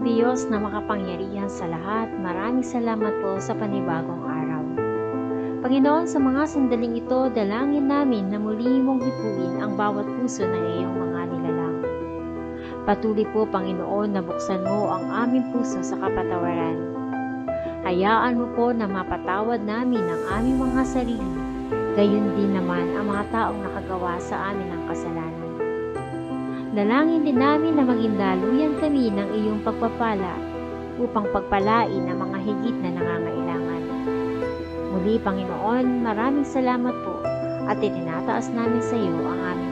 Diyos na makapangyarihan sa lahat, maraming salamat po sa panibagong araw. Panginoon, sa mga sandaling ito, dalangin namin na muli mong hipuin ang bawat puso ng iyong mga nilalang. Patuloy po, Panginoon, na buksan mo ang aming puso sa kapatawaran. Hayaan mo po na mapatawad namin ang aming mga sarili, gayon din naman ang mga taong nakagawa sa amin ng kasalanan. Dalangin din namin na maging daluyan kami ng iyong pagpapala upang pagpalain ang mga higit na nangangailangan. Muli, Panginoon, maraming salamat po at itinataas namin sa iyo ang aming